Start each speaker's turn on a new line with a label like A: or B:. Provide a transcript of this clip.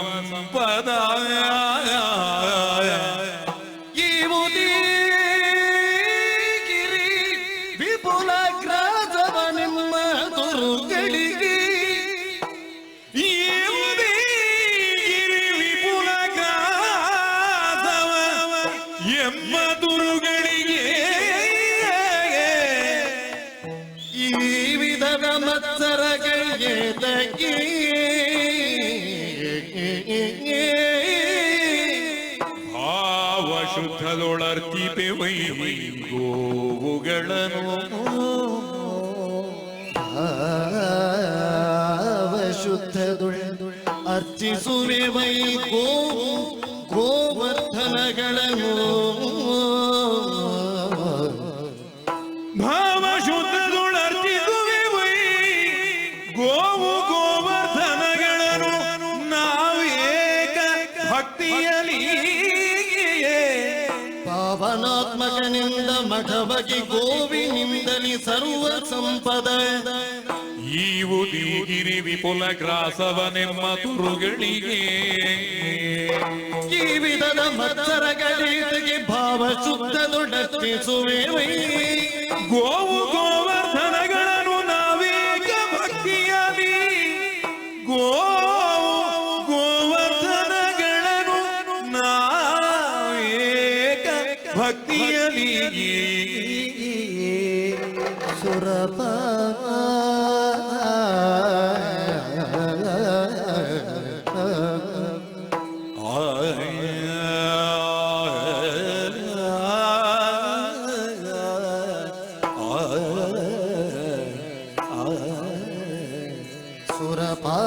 A: ಸಂಪದ
B: ಗಿರಿ ವಿಪುಲ ಗ್ರಾಸವ ನಿಮ್ಮ ದುರುಗಳಿಗೆ
A: ಏವುದೇ ಗಿರಿ ವಿಪುಲ ಗ್ರಾಸವ ಎಂಬ ದುರುಗಳಿಗೆ
B: ಈ ವಿಧದ ಮತ್ಸರಗಳಿಗೆ ತಗ್ಗಿ
A: ಶುದ್ಧದೊಳರ್ತಿಪೆ ವೈ ಗೋವುಗಳನ್ನು.
B: ಶುದ್ಧದುಳ್ ಅರ್ಚಿಸುವೆ ವೈ ಗೋ ಗೋವರ್ಧನಗಳನ್ನು.
A: ಭಾವ ಶುದ್ಧದೊಳರ್ತಿಸುವೆ ವೈ ಗೋವು ಗೋವರ್ಧನಗಳನ್ನು. ನಾವೇಕ ಭಕ್ತಿಯಲಿ
B: ಪಾವನಾತ್ಮಕನಿಂದ ಮಠವಾಗಿ ಗೋವಿನಿಂದಲಿ ಸರ್ವ ಸಂಪದ.
A: ಈವು ದೀಗಿರಿ ವಿಪುಲ ಗ್ರಾಸವನೆಮ್ಮ ತುರುಗಳಿಗೆ.
B: ಈ ವಿಧದ ಮತ್ಸರಗಳಿಗೆ ಭಾವ ಶುದ್ಧದೊಡರ್ಚಿಸುವೆ ದೊಡ್ಡ
A: ಗೋವು ഭക്തിയലിയേ സുറപ
B: സുരപാ